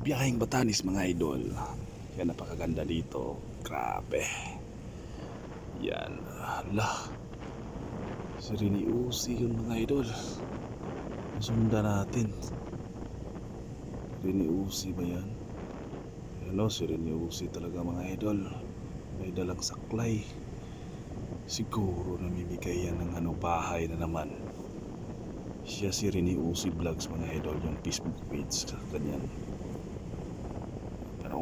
Biyaheng Batanis mga idol. Yan napakaganda dito. Grabe. Yan. Ala. Si Rini Uzi yun mga idol. Sundan natin. Rini Uzi ba yan? Ano si Rini Uzi talaga mga idol. May dalang saklay. Siguro namimigay yan ng ano bahay na naman. Siya si Rini Uzi Vlogs mga idol. Yung Facebook page. Ganyan.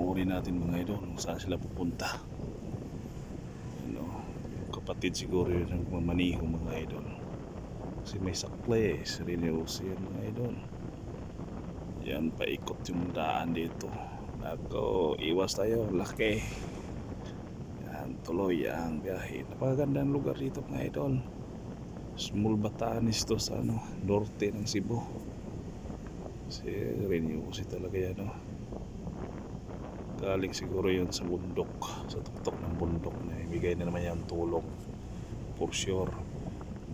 Panoorin natin mga idol kung saan sila pupunta. Ano, yung kapatid siguro yun ang mamaniho mga idol. Kasi may saklay eh, Uzi yan mga idol. Yan, paikot yung daan dito. Nako, iwas tayo, laki. Yan, tuloy ang biyahe. Napakagandang lugar dito mga idol. Small Batanes to sa ano, norte ng Cebu. Si Rini Uzi talaga yan, no? Galing siguro yun sa bundok, sa tuktok ng bundok na ibigay na naman yung tulong. For sure,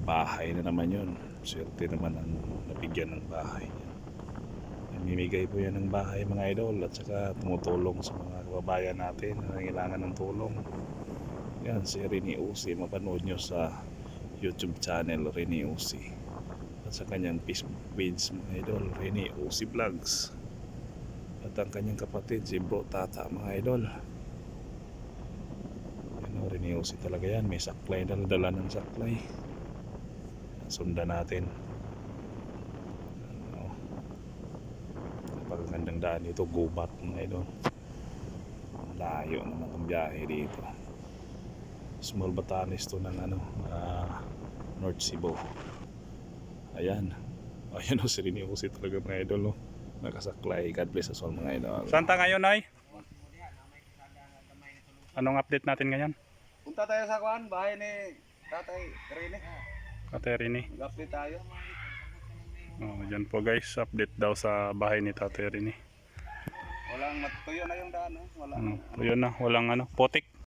bahay na naman yun. Swerte naman ang nabigyan ng bahay. Namimigay po yan ng bahay mga idol at saka tumutulong sa mga kababayan natin na nangailangan ng tulong. Yan, si Rini Uzi. Mapanood nyo sa YouTube channel Rini Uzi. At sa kanyang Facebook page mga idol, Rini Uzi Vlogs. Ang kanyang kapatid, si Bro Tata mga idol. Yan o, Rini Uzi talaga yan. May saklay, dala ng saklay. Sundan natin. Ano, napakagandang daan dito, gubat mga idol. Layo naman ang biyahe dito. Small Batanes to ng ano, ah, North Cebu. Ayan. Ayan o, si Rini Uzi talaga mga idol. No? Nakasaklay. God bless us all mga idol. Saan ta ngayon, Nay? Anong update natin ngayon? Punta tayo sa kuan, bahay ni Tatay Rene. Katerini. Mag-update tayo. Oh, yan po guys, update daw sa bahay ni Tatay Rini. Walang matuyo na yung daan, no? Wala. Ano, yun na, walang ano, potik.